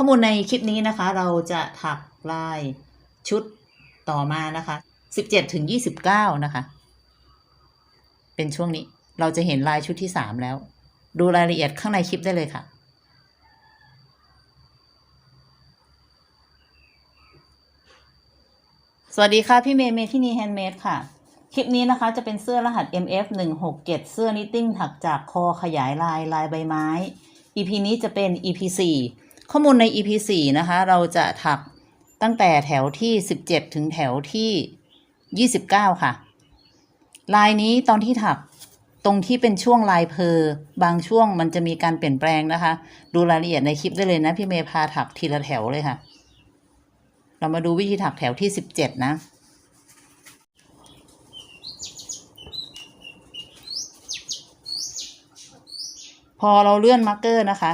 ข้อมูลในคลิปนี้นะคะ เราจะถักลายชุดต่อมานะคะ 17ถึง29 นะคะ เป็นช่วงนี้เราจะเห็นลายชุดที่ 3 แล้ว ดูรายละเอียดข้างในคลิปได้เลยค่ะสวัสดีค่ะ พี่เมย์เมที่นี่แฮนด์เมดค่ะ คลิปนี้นะคะจะเป็นเสื้อรหัส MF 1 6 7เสื้อนิตติ้งถักจากคอขยายลายลายใบไม้ EP นี้จะเป็น EP 4 ข้อมูลใน EP 4นะคะ เราจะถักตั้งแต่แถวที่ 17 ถึงแถวที่ 29 ค่ะ ลายนี้ตอนที่ถักตรงที่เป็นช่วงลายเพอบางช่วงมันจะมีการเปลี่ยนแปลงนะคะ ดูรายละเอียดในคลิปได้เลยนะ พี่เมย์พาถักทีละแถวเลยค่ะ เรามาดูวิธีถักแถวที่ 17 นะพอเราเลื่อนมาร์กเกอร์นะคะ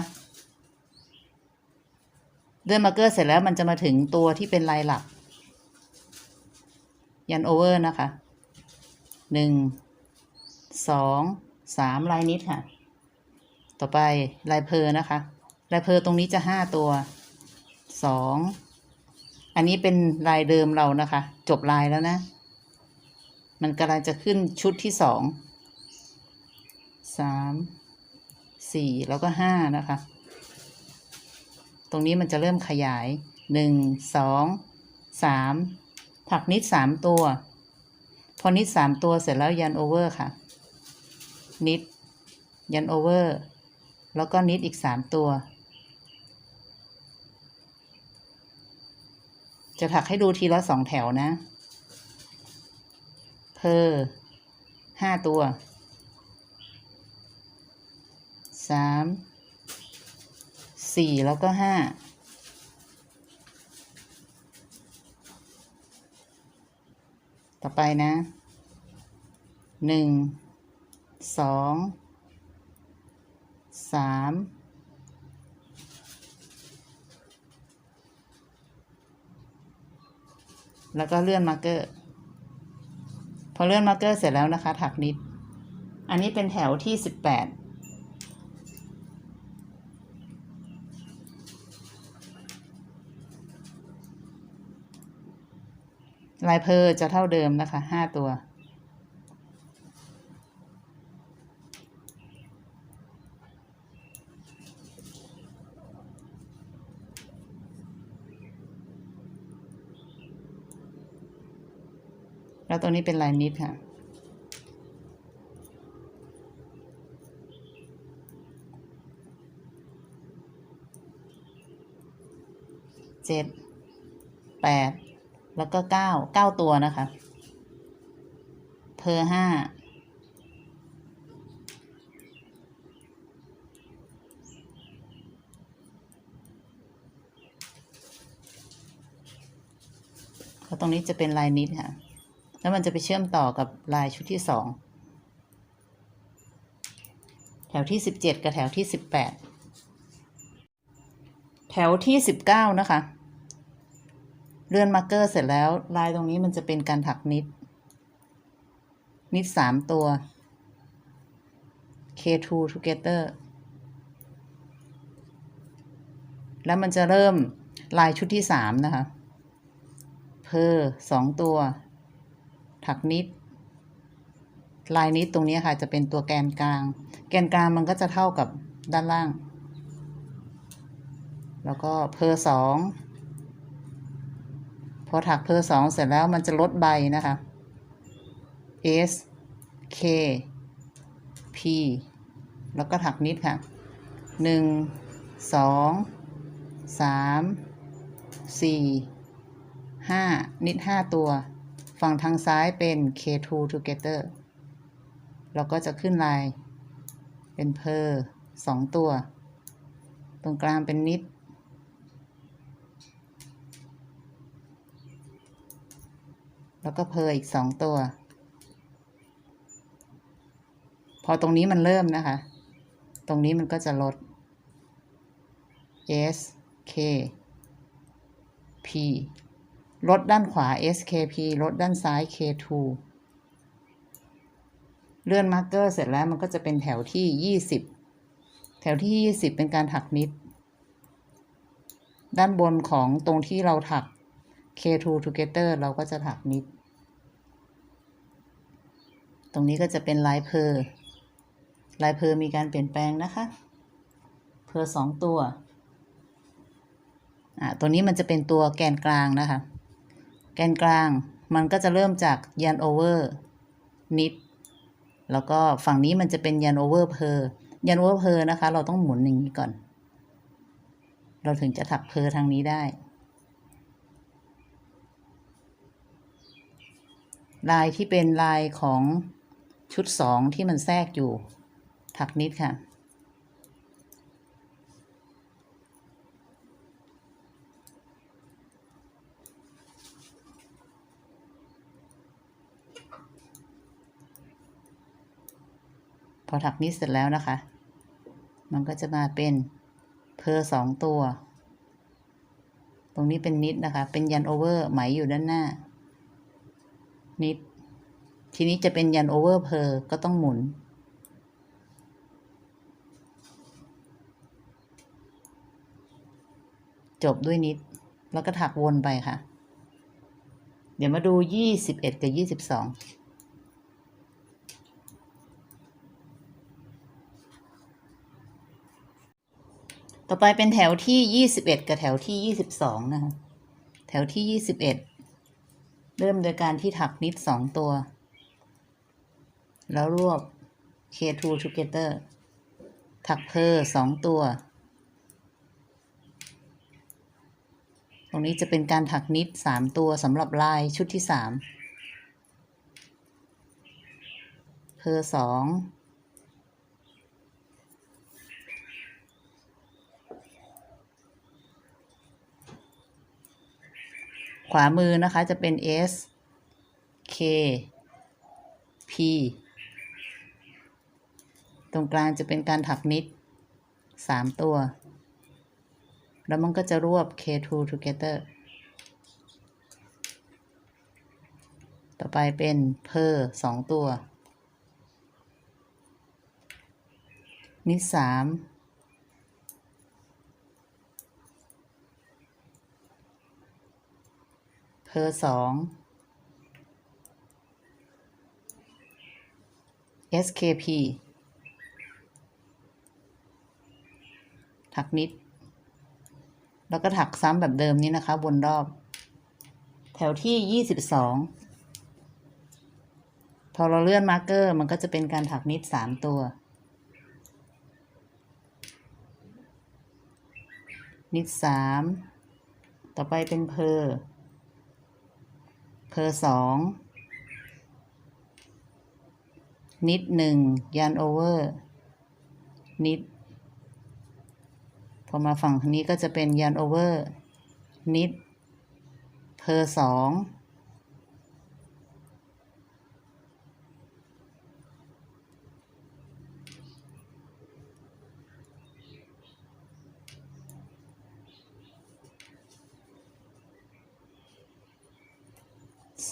เลื่อนมาร์เกอร์เสร็จแล้วมันจะมาถึงตัวที่เป็นลายหลัก ยันโอเวอร์นะคะหนึ่งสองสามลายนิดค่ะ ต่อไปลายเพอนะคะ ลายเพอตรงนี้จะห้าตัวสองอันนี้เป็นลายเดิมเรานะคะ จบลายแล้วนะ มันกำลังจะขึ้นชุดที่สองสามสี่แล้วก็ห้านะคะ รงนี้มันจะเริ่มขยายหนึ่งสองสามถักนิดสามตัว พอนิดสามตัวเสร็จแล้วยันโอเวอร์ค่ะ นิด ยันโอเวอร์ แล้วก็นิดอีกสามตัว จะถักให้ดูทีละสองแถวนะ เพอห้าตัวสาม สี่แล้วก็ห้าต่อไปนะหนึ่งสองสามแล้วก็เลื่อนมาร์กเกอร์ พอเลื่อนมาร์กเกอร์เสร็จแล้วนะคะ ถักนิด อันนี้เป็นแถวที่สิบแปด ลายเพอจะเท่าเดิมนะคะห้าตัว แล้วตัวนี้เป็นลายนิดค่ะเจ็ดแปด แล้วก็เก้าเก้าตัวนะคะเพอห้าเพราตรงนี้จะเป็นลายนิดค่ะ แล้วมันจะไปเชื่อมต่อกับลายชุดที่สองแถวที่สิบเจ็ดกับแถวที่สิบแปดแถวที่สิบเก้านะคะ เลื่อนมาร์กเกอร์เสร็จแล้ว ลายตรงนี้มันจะเป็นการถักนิด นิดสามตัว K2 together แล้วมันจะเริ่มลายชุดที่สามนะคะ เพอสองตัว ถักนิด ลายนิดตรงนี้ค่ะ จะเป็นตัวแกนกลาง แกนกลางมันก็จะเท่ากับด้านล่าง แล้วก็เพอสอง อถักเพอสองเสร็จแล้วมันจะลดใบนะคะ S K P แล้วก็ถักนิดค่ะหนึ่งสองสามสี่ห้านิดห้าตัว ฝั่งทางซ้ายเป็น K2 together แล้วก็จะขึ้นลายเป็นเพอสองตัว ตรงกลางเป็นนิด แล้วก็เพออีกสองตัว พอตรงนี้มันเริ่มนะคะ ตรงนี้มันก็จะลด S K P ลดด้านขวา S K P ลดด้านซ้าย K 2เลื่อนมาร์กเกอร์เสร็จแล้วมันก็จะเป็นแถวที่ยี่สิบแถวที่ยี่สิบเป็นการถักนิด ด้านบนของตรงที่เราถัก K2 together เราก็จะถักนิด ตรงนี้ก็จะเป็นลายเพอร์ลายเพอร์มีการเปลี่ยนแปลงนะคะ เพอร์สองตัวอ่าตัวนี้มันจะเป็นตัวแกนกลางนะคะ แกนกลางมันก็จะเริ่มจากยันโอเวอร์นิดแล้วก็ฝั่งนี้มันจะเป็นยันโอเวอร์เพอร์ยันโอเวอร์เพอร์นะคะ เราต้องหมุนอย่างนี้ก่อน เราถึงจะถักเพอร์ทางนี้ได้ ลายที่เป็นลายของ ชุดสองที่มันแทรกอยู่ ถักนิดค่ะ พอถักนิดเสร็จแล้วนะคะ มันก็จะมาเป็นเพอร์สองตัว ตรงนี้เป็นนิดนะคะ เป็นยันโอเวอร์ไหมอยู่ด้านหน้า นิด ทีนี้จะเป็นยันโอเวอร์เพอร์ก็ต้องหมุน จบด้วยนิด แล้วก็ถักวนไปค่ะ เดี๋ยวมาดูยี่สิบเอ็ดกับยี่สิบสองต่อไปเป็นแถวที่ยี่สิบเอ็ดกับแถวที่ยี่สิบสองนะคะ แถวที่ยี่สิบเอ็ดเริ่มโดยการที่ถักนิดสองตัว แล้วรวบ K2 together ถักเพอสองตัว ตรงนี้จะเป็นการถักนิดสามตัวสำหรับลายชุดที่สามเพอสองขวามือนะคะจะเป็น S K P ตรงกลางจะเป็นการถักนิดสามตัว แล้วมันก็จะรวบ K2 together ต่อไปเป็นเพอร์สองตัว นิดสามเพอร์สอง SKP ถักนิด แล้วก็ถักซ้ำแบบเดิมนี้นะคะ วนรอบ แถวที่ยี่สิบสองพอเราเลื่อนมาร์กเกอร์มันก็จะเป็นการถักนิดสามตัว นิดสามต่อไปเป็นเพอเพอสองนิดหนึ่งยันโอเวอร์ นิด อมาฝั่งทางนี้ก็จะเป็นยันโอเวอร์นิดเพอร์สอง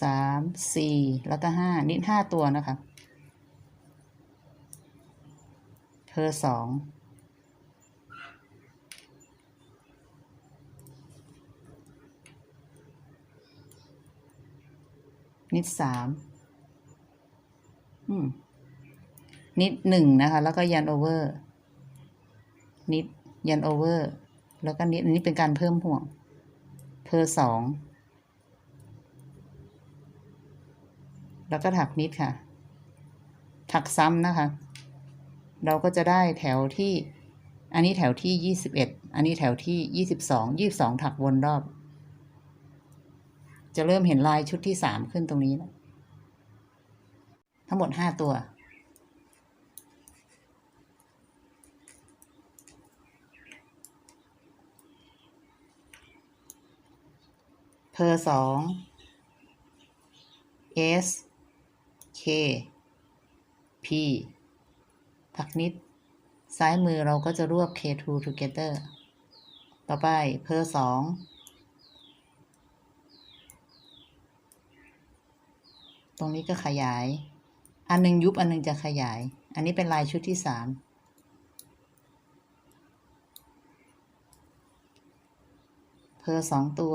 สามสี่แล้วก็ห้านิดห้าตัวนะคะเพอร์สอง นิดสามอืมนิดหนึ่งนะคะ แล้วก็ยันโอเวอร์ นิดยันโอเวอร์ แล้วก็นิดอันนี้เป็นการเพิ่มห่วง เพอสองแล้วก็ถักนิดค่ะ ถักซ้ำนะคะ เราก็จะได้แถวที่ อันนี้แถวที่ยี่สิบเอ็ดอันนี้แถวที่ยี่สิบสองยี่สิบสองถักวนรอบ จะเริ่มเห็นลายชุดที่สามขึ้นตรงนี้แล้วทั้งหมดห้าตัว เพอร์สอง S K P ถักนิด ซ้ายมือเราก็จะรวบ K2 together ต่อไปเพอร์สอง รงนี้ก็ขยาย อันหนึงยุบอันหนึงจะขยาย อันนี้เป็นลายชุดที่สามเพอสองตัว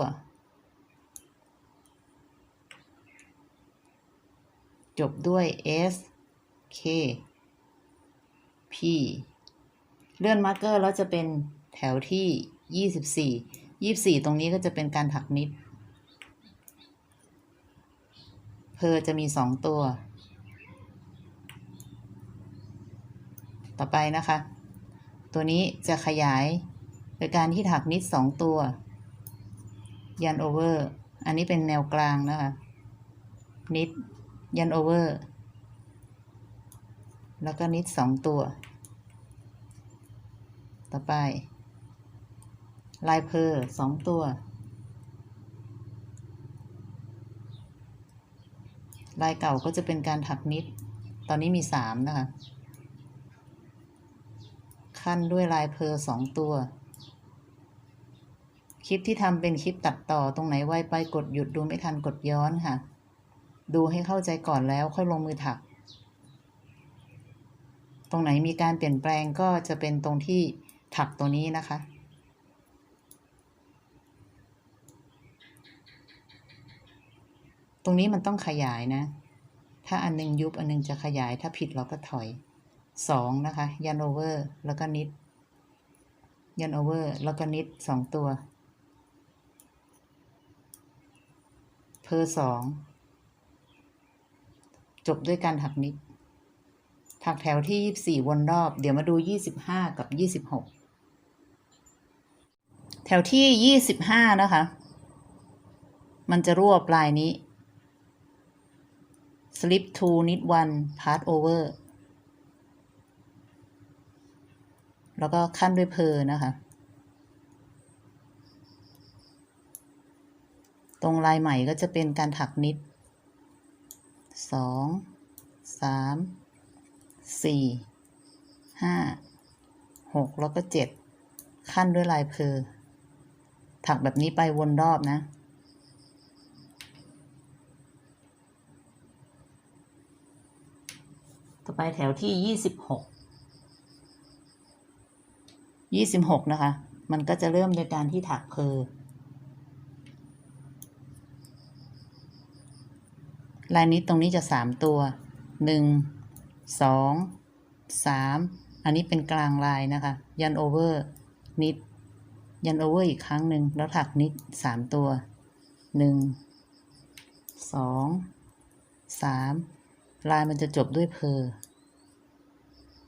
จบด้วย S K P เลื่อนมาร์กเกอร์แล้วจะเป็นแถวที่ยี่สิบสี่ยี่สิบสี่ตรงนี้ก็จะเป็นการถักนิด เพอจะมีสองตัว ต่อไปนะคะ ตัวนี้จะขยายโดยการที่ถักนิดสองตัว ยันโอเวอร์ อันนี้เป็นแนวกลางนะคะ นิด ยันโอเวอร์ แล้วก็นิดสองตัว ต่อไป ลายเพอสองตัว ลายเก่าก็จะเป็นการถักนิด ตอนนี้มีสามนะคะ ขั้นด้วยลายเพอสองตัว คลิปที่ทำเป็นคลิปตัดต่อตรงไหนไวไปกดหยุดดูไม่ทันกดย้อนค่ะ ดูให้เข้าใจก่อนแล้วค่อยลงมือถัก ตรงไหนมีการเปลี่ยนแปลงก็จะเป็นตรงที่ถักตัวนี้นะคะ รงนี้มันต้องขยายนะ ถ้าอันหนึงยุบอันหนึงจะขยาย ถ้าผิดเราก็ถอยสองนะคะ ยันโอเวอร์แล้วก็นิด ยันโอเวอร์แล้วก็นิดสองตัว เพอสองจบด้วยการถักนิด ถักแถวที่ยี่สิบสี่วนรอบ เดี๋ยวมาดูยี่สิบห้ากับยี่สิบหกแถวที่ยี่สิบห้านะคะ มันจะรวบลายนี้ slip to knit one part over แล้วก็ขั้นด้วยเพอนะคะ ตรงลายใหม่ก็จะเป็นการถักนิด สอง สาม สี่ ห้า หก แล้วก็เจ็ด ขั้นด้วยลายเพอ ถักแบบนี้ไปวนรอบนะ ต่อไปแถวที่ยี่สิบหกยี่สิบหกนะคะ มันก็จะเริ่มโดยการที่ถักเพอลายนี้ตรงนี้จะสามตัวหนึ่งสองสามอันนี้เป็นกลางลายนะคะ ยันโอเวอร์นิด ยันโอเวอร์อีกครั้งหนึ่งแล้วถักนิดสามตัวหนึ่งสองสาม ลายมันจะจบด้วยเพอ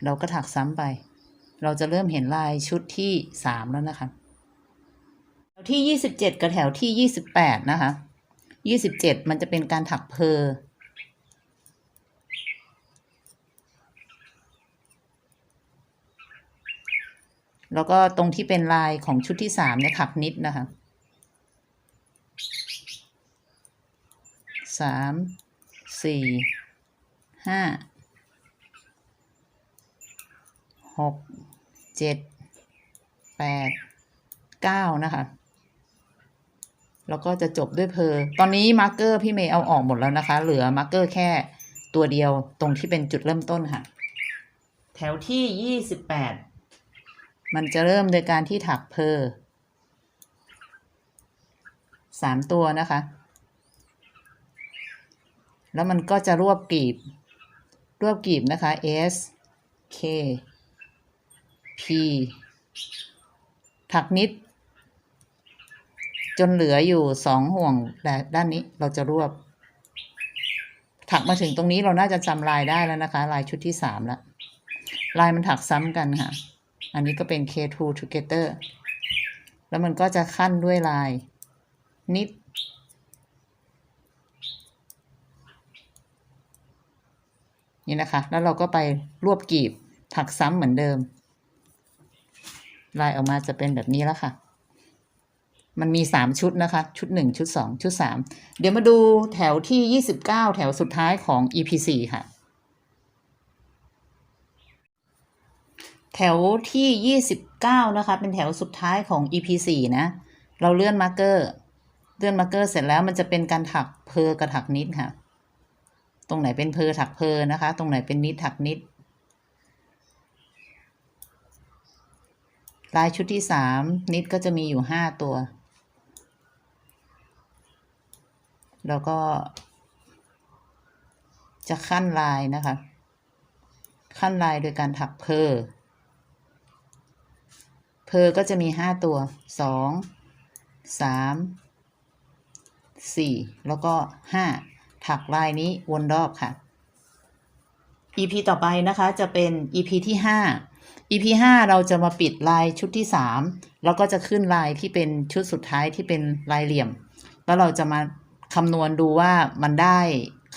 เราก็ถักซ้ำไป เราจะเริ่มเห็นลายชุดที่สามแล้วนะคะ แถวที่ยี่สิบเจ็ดกับแถวที่ยี่สิบแปดนะคะยี่สิบเจ็ดมันจะเป็นการถักเพอแล้วก็ตรงที่เป็นลายของชุดที่สามเนี่ยถักนิดนะคะสามสี่ ห้าหกเจ็ดแปดเก้านะคะ แล้วก็จะจบด้วยเพอตอนนี้มาร์กเกอร์พี่เมย์เอาออกหมดแล้วนะคะ เหลือมาร์กเกอร์แค่ตัวเดียวตรงที่เป็นจุดเริ่มต้นค่ะ แถวที่ยี่สิบแปดมันจะเริ่มโดยการที่ถักเพอสามตัวนะคะ แล้วมันก็จะรวบกลีบ รวบกลีบนะคะ S K P ถักนิด จนเหลืออยู่สองห่วงแต่ด้านนี้เราจะรวบ ถักมาถึงตรงนี้เราน่าจะจำลายได้แล้วนะคะ ลายชุดที่สามแล้วลายมันถักซ้ำกันค่ะ อันนี้ก็เป็น K2 together แล้วมันก็จะขั้นด้วยลายนิด นี่นะคะ แล้วเราก็ไปรวบกลีบถักซ้ำเหมือนเดิม ลายออกมาจะเป็นแบบนี้แล้วค่ะ มันมีสามชุดนะคะ ชุดหนึ่งชุดสองชุดสามเดี๋ยวมาดูแถวที่ยี่สิบเก้าแถวสุดท้ายของ EP สี่ค่ะ แถวที่ยี่สิบเก้านะคะ เป็นแถวสุดท้ายของ EP สี่นะ เราเลื่อนมาร์กเกอร์ เลื่อนมาร์กเกอร์เสร็จแล้วมันจะเป็นการถักเพอกับถักนิดค่ะ ตรงไหนเป็นเพอถักเพอนะคะ ตรงไหนเป็นนิดถักนิด ลายชุดที่สามนิดก็จะมีอยู่ห้าตัว แล้วก็ จะขั้นลายนะคะ ขั้นลายโดยการถักเพอเพอก็จะมีห้าตัวสองสามสี่แล้วก็ห้า ถักลายนี้วนรอบค่ะ EP ต่อไปนะคะจะเป็น EP ที่ห้า EP ห้าเราจะมาปิดลายชุดที่สามแล้วก็จะขึ้นลายที่เป็นชุดสุดท้ายที่เป็นลายเหลี่ยม แล้วเราจะมาคำนวณดูว่ามันได้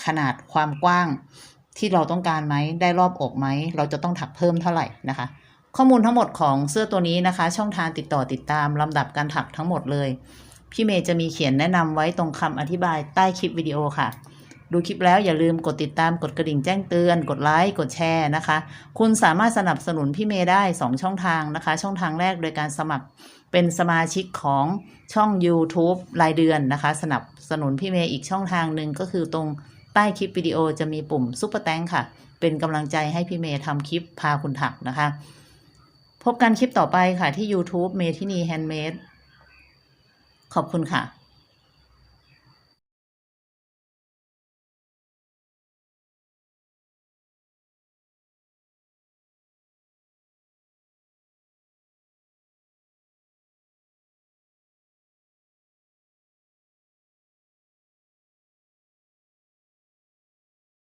ขนาดความกว้างที่เราต้องการไหมได้รอบอกไหม เราจะต้องถักเพิ่มเท่าไหร่นะคะ ข้อมูลทั้งหมดของเสื้อตัวนี้นะคะ ช่องทางติดต่อติดตามลำดับการถักทั้งหมดเลย พี่เมย์จะมีเขียนแนะนำไว้ตรงคำอธิบายใต้คลิปวิดีโอค่ะ ดูคลิปแล้วอย่าลืมกดติดตามกดกระดิ่งแจ้งเตือน กดไลค์กดแชร์นะคะ คุณสามารถสนับสนุนพี่เมย์ได้ 2 ช่องทางนะคะ ช่องทางแรกโดยการสมัครเป็นสมาชิกของช่อง YouTube รายเดือนนะคะ สนับสนุนพี่เมย์อีกช่องทางหนึ่งก็คือตรงใต้คลิปวิดีโอจะมีปุ่มซุปเปอร์แตงค่ะ เป็นกำลังใจให้พี่เมย์ทำคลิปพาคุณถักนะคะ พบกันคลิปต่อไปค่ะที่ YouTube เมทินีแฮนด์เมดขอบคุณค่ะ